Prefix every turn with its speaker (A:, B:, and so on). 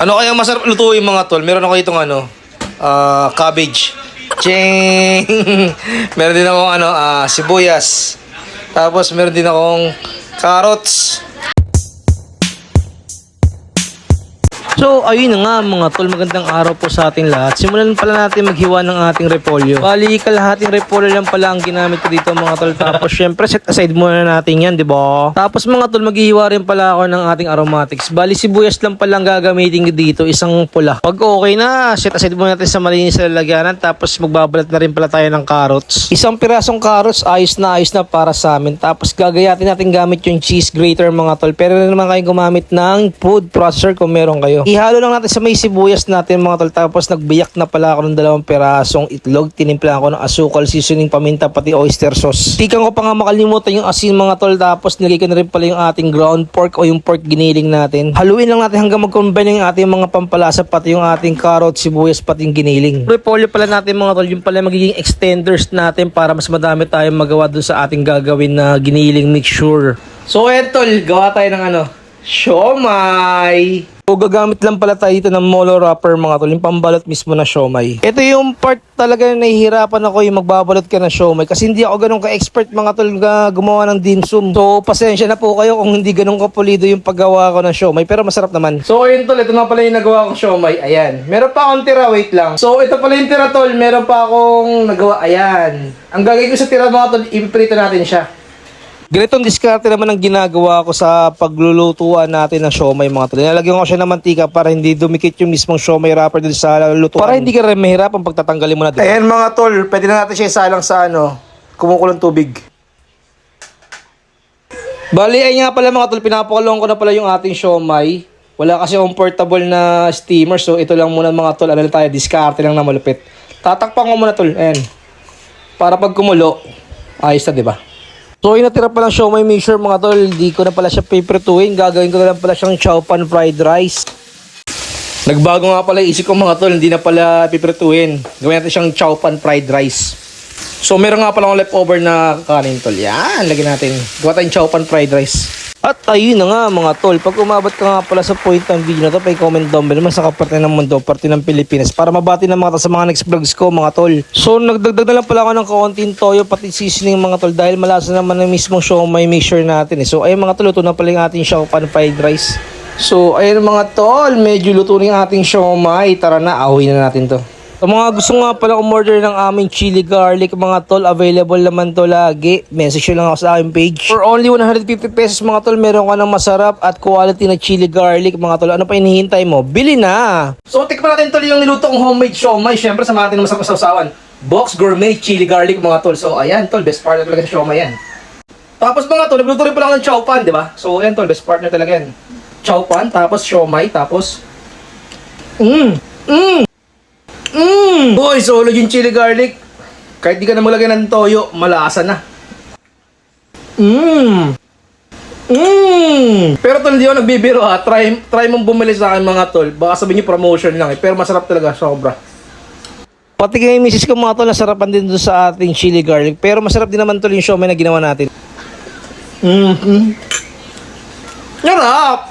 A: Ano kayang masarap lutuin mga tol? Meron ako itong ano, ah, cabbage. Ching! meron din akong ano, ah, sibuyas. Tapos meron din akong carrots. So, ayun nga mga tol, magandang araw po sa ating lahat. Simulan pala natin maghiwa ng ating repolyo. Bali, kalahating repolyo lang pala ang ginamit ko dito mga tol. Tapos, syempre, set aside muna natin yan, di ba? Tapos mga tol, maghihiwa rin pala ako ng ating aromatics. Bali, sibuyas lang pala ang gagamitin dito, isang pula. Pag okay na, set aside muna natin sa malinis na lalagyanan. Tapos, magbabalat na rin pala tayo ng carrots. Isang pirasong carrots, ayos na ayos na para sa amin. Tapos, gagayatin natin gamit yung cheese grater mga tol. Pero na naman kayo gumamit ng food processor kung meron kayo. Ihalo lang natin sa may sibuyas natin mga tol. Tapos nagbiyak na pala ako ng dalawang perasong itlog. Tinimpla ko ng asukal, seasoning, paminta, pati oyster sauce. Tikan ko pa nga makalimutan yung asin mga tol. Tapos nilagay ko na rin pala yung ating ground pork o yung pork giniling natin. Haluin lang natin hanggang mag-combine yung ating mga pampalasa pati yung ating carrot, sibuyas, pati yung giniling. Repolyo pala natin mga tol. Yung pala magiging extenders natin para mas madami tayong magawa dun sa ating gagawin na giniling mixture. So eto, gawa tayo ng ano, siomay. So, gagamit lang pala tayo dito ng molo wrapper mga tol, yung pambalot mismo na siomay. Ito yung part talaga na nahihirapan ako yung magbabalot ka ng siomay kasi hindi ako ganun ka-expert mga tol na gumawa ng dim sum. So, pasensya na po kayo kung hindi ganun kapulido yung paggawa ko ng siomay pero masarap naman. So, ayun tol, ito nga pala yung nagawa kong siomay. Ayan. Meron pa akong tira, wait lang. So, ito pala yung tira tol, meron pa akong nagawa. Ayan. Ang gagawin ko sa tira mga tol, ipiprito natin siya. Ganitong diskarte naman ang ginagawa ko sa paglulutuan natin ng siomay mga tol. Nilalagyan ko siya ng mantika para hindi dumikit yung mismong siomay wrapper dun sa lutuan. Para hindi ka rin mahirapan pag tatanggalin mo na. Diba? Ayan mga tol, pwede na natin siya isalang sa ano, kumukulong tubig. Bali, ay nga pala mga tol, pinapakulong ko na pala yung ating siomay. Wala kasi akong portable na steamer, so ito lang muna mga tol. Ano tayo, diskarte lang na malupit. Tatakpan ko muna tol, ayan. Para pag kumulo, ayos na, di ba? So, yung natira pa lang siomay mixture mga tol, di ko na pala siya piprituin. Gagawin ko na lang pala siyang chow pan fried rice. Nagbago nga pala isip ko mga tol, hindi na pala piprituin. Gawin natin siyang chow pan fried rice. So, meron nga pala akong leftover na kanin tol. Yan, lagyan natin. Gawa tayong chow pan fried rice. At ayun na nga mga tol, pag umabot ka nga pala sa point ng video na to, pa-comment down below naman sa kaparte ng mundo, parte ng Pilipinas, para mabati ng mga sa mga next vlogs ko mga tol. So nagdagdag na lang pala ako ng kaunting toyo, pati seasoning mga tol, dahil malasa naman ng mismong show may mixture natin eh. So ayun mga tol, luto na pala yung ating show pan fried rice. So ayun mga tol, medyo luto na yung ating siomay. Tara na, ahoy na natin to. Sa mga gusto nga pala umorder ng aming chili garlic mga tol, available naman to lagi. Message nyo lang ako sa aking page. For only 150 pesos mga tol, meron ka ng masarap at quality na chili garlic mga tol. Ano pa hinihintay mo? Bili na! So tikman natin tol yung niluto kong homemade siomay. Siyempre sa mga ating masarap na sausawan. Box Gourmet Chili Garlic mga tol. So ayan tol, best partner talaga sa siomay yan. Tapos mga tol, nagluto rin pala ng chow pan, di ba? So ayan tol, best partner talaga yan. Chow pan, tapos siomay, tapos... Mmm! Mmm! Mmm! Boy, solid yung chili garlic. Kahit di ka na maglagay ng toyo, malasa na. Mmm! Mmm! Pero tol, hindi ako nagbibiro ha. Try, try mong bumili sa akin mga tol. Baka sabihin niyo promotion lang eh. Pero masarap talaga, sobra. Pati kay misis ko mga tol, nasarapan din doon sa ating chili garlic. Pero masarap din naman tol yung siomay na ginawa natin. Mmm! Sarap!